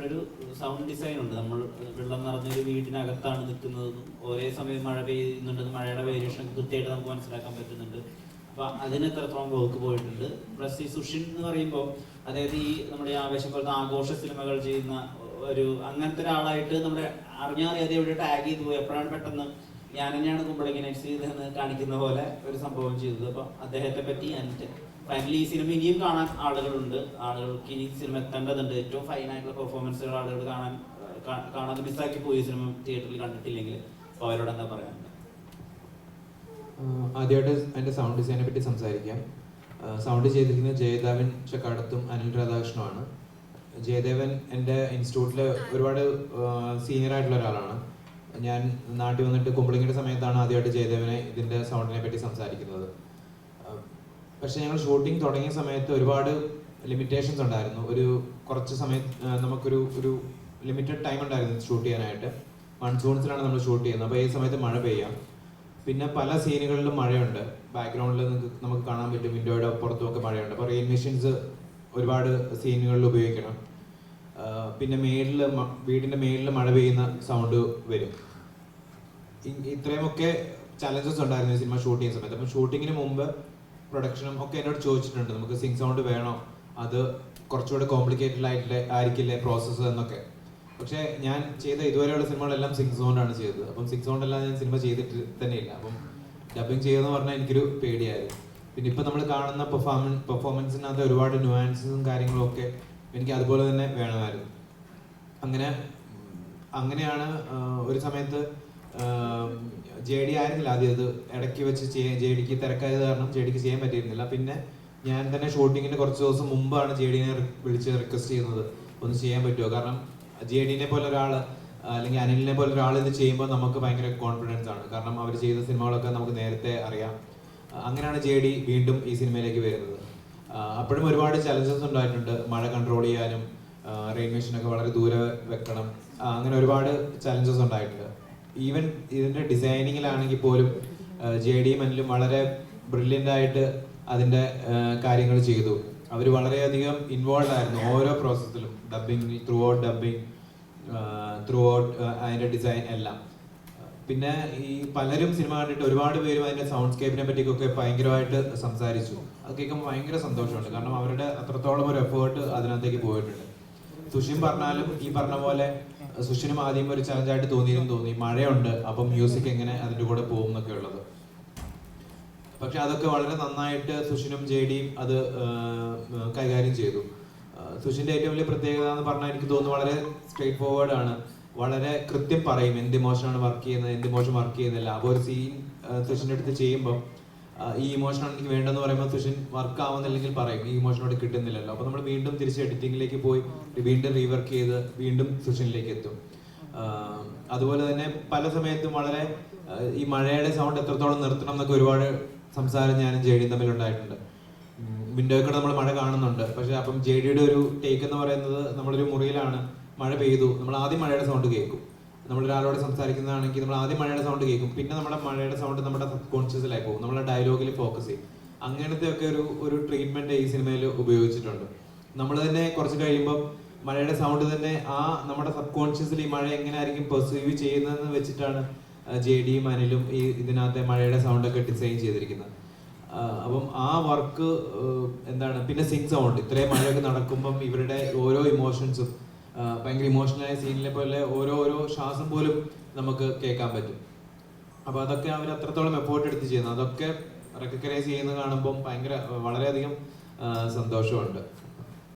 സിനിമയുടെ ഒരു sound design ഉണ്ട്. നമ്മൾ വെള്ളം നിറഞ്ഞൊരു വീടിനകത്താണ് നിൽക്കുന്നതെന്നും ഒരേ സമയം മഴ പെയ്യുന്നുണ്ടെന്നും മഴയുടെ വേരിയേഷൻ കൃത്യമായിട്ട് നമുക്ക് മനസ്സിലാക്കാൻ പറ്റുന്നുണ്ട്. അപ്പൊ അതിന് എത്രത്തോളം വർക്ക് പോയിട്ടുണ്ട്? പ്ലസ് ഈ സുഷിൻ എന്ന് പറയുമ്പോൾ അതായത് ഈ നമ്മുടെ ആവേശം പോലത്തെ ആഘോഷ സിനിമകൾ ചെയ്യുന്ന ഒരു അങ്ങനത്തെ ഒരാളായിട്ട് നമ്മുടെ അറിഞ്ഞാറിയാതെ എവിടെ ടാഗ് ചെയ്തു പോയി. എപ്പോഴാണ് പെട്ടെന്ന് ഞാൻ തന്നെയാണ് കുമ്പളങ്ങി നൈറ്റ്സ് കാണിക്കുന്ന പോലെ ഒരു സംഭവം ചെയ്തത്. അപ്പൊ അദ്ദേഹത്തെ പറ്റി എന്നിട്ട് ഫൈനലി ഈ സിനിമ ഇനിയും കാണാൻ ആളുകളുണ്ട്. ആളുകൾക്ക് ഇനി സിനിമ എത്തേണ്ടതുണ്ട്. ഏറ്റവും ഫൈൻ ആയിട്ടുള്ള പെർഫോമൻസുകൾ ആളുകൾ കാണാൻ കാണാതെ മിസ്സാക്കി പോയി സിനിമ തിയേറ്ററിൽ കണ്ടിട്ടില്ലെങ്കിൽ അവരോട് എന്താ പറയാനുണ്ട് ആദ്യമായിട്ട് എന്റെ സൗണ്ട് ഡിസൈനെ പറ്റി സംസാരിക്കാം. സൗണ്ട് ചെയ്തിരിക്കുന്നത് ജയദേവൻ ചക്കാടത്തും അനിൽ രാധാകൃഷ്ണനുമാണ് ജയദേവൻ എന്റെ ഇൻസ്റ്റിറ്റ്യൂട്ടിലെ ഒരുപാട് സീനിയർ ആയിട്ടുള്ള ഒരാളാണ്. ഞാൻ നാട്ടിൽ വന്നിട്ട് കുമ്പളിങ്ങിയുടെ സമയത്താണ് ആദ്യമായിട്ട് ജയദേവനെ ഇതിന്റെ സൗണ്ടിനെ പറ്റി സംസാരിക്കുന്നത്. പക്ഷേ ഞങ്ങൾ ഷൂട്ടിംഗ് തുടങ്ങിയ സമയത്ത് ഒരുപാട് ലിമിറ്റേഷൻസ് ഉണ്ടായിരുന്നു. ഒരു കുറച്ച് സമയത്ത് നമുക്കൊരു ഒരു ലിമിറ്റഡ് ടൈം ഉണ്ടായിരുന്നു ഷൂട്ട് ചെയ്യാനായിട്ട്. മൺസൂൺസിലാണ് നമ്മൾ ഷൂട്ട് ചെയ്യുന്നത്. അപ്പോൾ ഈ സമയത്ത് മഴ പെയ്യാം. പിന്നെ പല സീനുകളിലും മഴയുണ്ട്. ബാക്ക്ഗ്രൗണ്ടിൽ നമുക്ക് കാണാൻ പറ്റും വിൻഡോയുടെ പുറത്തുമൊക്കെ മഴയുണ്ട്. അപ്പോൾ റെയിൻ മെഷീൻസ് ഒരുപാട് സീനുകളിൽ ഉപയോഗിക്കണം. പിന്നെ മേളിൽ വീടിന്റെ മേളിൽ മഴ പെയ്യുന്ന സൗണ്ട് വരും. ഇത്രയുമൊക്കെ ചലഞ്ചസ് ഉണ്ടായിരുന്നു സിനിമ ഷൂട്ട് ചെയ്യുന്ന സമയത്ത്. അപ്പം ഷൂട്ടിങ്ങിന് മുമ്പ് പ്രൊഡക്ഷനും ഒക്കെ എന്നോട് ചോദിച്ചിട്ടുണ്ട്. നമുക്ക് സിങ് സൗണ്ട് വേണോ? അത് കുറച്ചുകൂടെ കോംപ്ലിക്കേറ്റഡ് ആയിട്ടില്ലേ ആയിരിക്കില്ലേ പ്രോസസ്സ് എന്നൊക്കെ. പക്ഷേ ഞാൻ ചെയ്ത ഇതുവരെയുള്ള സിനിമകളെല്ലാം സിംഗ് സൗണ്ടാണ് ചെയ്തത്. അപ്പം സിംഗ് സൗണ്ട് എല്ലാം ഞാൻ സിനിമ ചെയ്തിട്ട് തന്നെയില്ല. അപ്പം ഡബിങ് ചെയ്യുമെന്ന് പറഞ്ഞാൽ എനിക്കൊരു പേടിയായിരുന്നു. പിന്നെ ഇപ്പം നമ്മൾ കാണുന്ന പെർഫോമൻ പെർഫോമൻസിനകത്ത് ഒരുപാട് ന്യൂവാൻസും കാര്യങ്ങളും ഒക്കെ എനിക്ക് അതുപോലെ തന്നെ വേണമായിരുന്നു. അങ്ങനെ അങ്ങനെയാണ് ഒരു സമയത്ത് ജെ ഡി ആയിരുന്നില്ല ആദ്യം അത് ഇടയ്ക്ക് വെച്ച് ജെ ഡിക്ക് തിരക്കായത് കാരണം ജെ ഡിക്ക് ചെയ്യാൻ പറ്റിയിരുന്നില്ല. പിന്നെ ഞാൻ തന്നെ ഷൂട്ടിങ്ങിന് കുറച്ച് ദിവസം മുമ്പാണ് ജെ ഡിനെ വിളിച്ച് റിക്വസ്റ്റ് ചെയ്യുന്നത്. ഒന്ന് ചെയ്യാൻ പറ്റുമോ? കാരണം ജെ ഡിനെ പോലെ ഒരാൾ അല്ലെങ്കിൽ അനിലിനെ പോലെ ഒരാൾ ഇത് ചെയ്യുമ്പോൾ നമുക്ക് ഭയങ്കര കോൺഫിഡൻസ് ആണ്. കാരണം അവർ ചെയ്ത സിനിമകളൊക്കെ നമുക്ക് നേരത്തെ അറിയാം. അങ്ങനെയാണ് ജെ ഡി വീണ്ടും ഈ സിനിമയിലേക്ക് വരുന്നത്. അപ്പോഴും ഒരുപാട് ചലഞ്ചസ് ഉണ്ടായിട്ടുണ്ട്. മഴ കൺട്രോൾ ചെയ്യാനും റെയിൻ മെഷീനൊക്കെ വളരെ ദൂരെ വെക്കണം. അങ്ങനെ ഒരുപാട് ചലഞ്ചസ് ഉണ്ടായിട്ടുണ്ട്. ഈവൻ ഇതിന്റെ ഡിസൈനിങ്ങിലാണെങ്കിൽ പോലും ജെ ഡി മനിലും വളരെ ബ്രില്യന്റ് ആയിട്ട് അതിന്റെ കാര്യങ്ങൾ ചെയ്തു. അവർ വളരെയധികം ഇൻവോൾവ് ആയിരുന്നു ഓരോ പ്രോസസ്സിലും dubbing throughout dubbing throughout അതിന്റെ ഡിസൈൻ എല്ലാം. പിന്നെ ഈ പലരും സിനിമ കണ്ടിട്ട് ഒരുപാട് പേരും അതിന്റെ സൗണ്ട് സ്കേപ്പിനെ പറ്റിയൊക്കെ ഭയങ്കരമായിട്ട് സംസാരിച്ചു. അത് കേൾക്കുമ്പോൾ ഭയങ്കര സന്തോഷമുണ്ട്. കാരണം അവരുടെ അത്രത്തോളം ഒരു എഫേർട്ട് അതിനകത്തേക്ക് പോയിട്ടുണ്ട്. സുഷിം പറഞ്ഞാലും ഈ പറഞ്ഞ പോലെ സുഷിനും ആദ്യം ഒരു ചലഞ്ചായിട്ട് തോന്നിയും തോന്നി. മഴയുണ്ട് അപ്പം മ്യൂസിക് എങ്ങനെ അതിന്റെ കൂടെ പോകും എന്നൊക്കെ ഉള്ളത്. പക്ഷെ അതൊക്കെ വളരെ നന്നായിട്ട് സുഷിനും ജെ ഡിയും അത് കൈകാര്യം ചെയ്തു. സുഷിന്റെ ഏറ്റവും വലിയ പ്രത്യേകത എന്ന് പറഞ്ഞാൽ എനിക്ക് തോന്നുന്നു വളരെ സ്ട്രേറ്റ് ഫോർവേഡ് ആണ്. വളരെ കൃത്യം പറയും എന്ത് ഇമോഷനാണ് വർക്ക് ചെയ്യുന്നത് എന്ത് ഇമോഷൻ വർക്ക് ചെയ്യുന്നില്ല. അപ്പോൾ ഒരു സീൻ സുഷിന്റെ അടുത്ത് ചെയ്യുമ്പോൾ ഈ ഇമോഷനാണ് എനിക്ക് വേണ്ടെന്ന് പറയുമ്പോൾ സുഷിൻ വർക്ക് ആവുന്നില്ലെങ്കിൽ പറയും. ഈ ഇമോഷനോട് കിട്ടുന്നില്ലല്ലോ. അപ്പോൾ നമ്മൾ വീണ്ടും തിരിച്ച് എഡിറ്റിംഗിലേക്ക് പോയി വീണ്ടും റീവർക്ക് ചെയ്ത് വീണ്ടും സുഷിനിലേക്ക് എത്തും. അതുപോലെ തന്നെ പല സമയത്തും വളരെ ഈ മഴയുടെ സൗണ്ട് എത്രത്തോളം നിർത്തണം എന്നൊക്കെ ഒരുപാട് സംസാരം ഞാനും ജെ ഡിയും വിൻഡോയിൽ കൂടെ നമ്മൾ മഴ കാണുന്നുണ്ട്. പക്ഷെ അപ്പം ജെ ഡിയുടെ ഒരു ടേക്ക് എന്ന് പറയുന്നത് നമ്മളൊരു മുറിയിലാണ്. മഴ പെയ്തു. നമ്മൾ ആദ്യം മഴയുടെ സൗണ്ട് കേൾക്കും. നമ്മൾ ഒരാളോട് സംസാരിക്കുന്നതാണെങ്കിൽ നമ്മൾ ആദ്യം മഴയുടെ സൗണ്ട് കേൾക്കും. പിന്നെ നമ്മുടെ മഴയുടെ സൗണ്ട് നമ്മുടെ സബ് കോൺഷ്യസിലായി പോകും. നമ്മളെ ഡയലോഗിൽ ഫോക്കസ് ചെയ്യും. അങ്ങനത്തെ ഒക്കെ ഒരു ഒരു ട്രീറ്റ്മെന്റ് ഈ സിനിമയിൽ ഉപയോഗിച്ചിട്ടുണ്ട്. നമ്മൾ തന്നെ കുറച്ച് കഴിയുമ്പോൾ മഴയുടെ സൗണ്ട് തന്നെ ആ നമ്മുടെ സബ് കോൺഷ്യസിൽ ഈ മഴ എങ്ങനെ ആയിരിക്കും പെർസീവ് ചെയ്യുന്നതെന്ന് വെച്ചിട്ടാണ് ജെ ഡിയും അനിലും ഈ ഇതിനകത്തെ മഴയുടെ സൗണ്ട് ഒക്കെ ഡിസൈൻ ചെയ്തിരിക്കുന്നത്. അപ്പം ആ വർക്ക് എന്താണ് പിന്നെ സിങ് സൗണ്ട് ഇത്രയും മഴയൊക്കെ നടക്കുമ്പം ഇവരുടെ ഓരോ ഇമോഷൻസും ഭയങ്കര ഇമോഷണലായ സീനിലെ പോലെ ഓരോ ഓരോ ശ്വാസം പോലും നമുക്ക് കേൾക്കാൻ പറ്റും. അപ്പൊ അതൊക്കെ അവർ അത്രത്തോളം എഫോർട്ട് എടുത്ത് ചെയ്യുന്നത് അതൊക്കെ റെക്കഗ്നൈസ് ചെയ്യുന്നത് കാണുമ്പോൾ ഭയങ്കര വളരെയധികം സന്തോഷമുണ്ട്.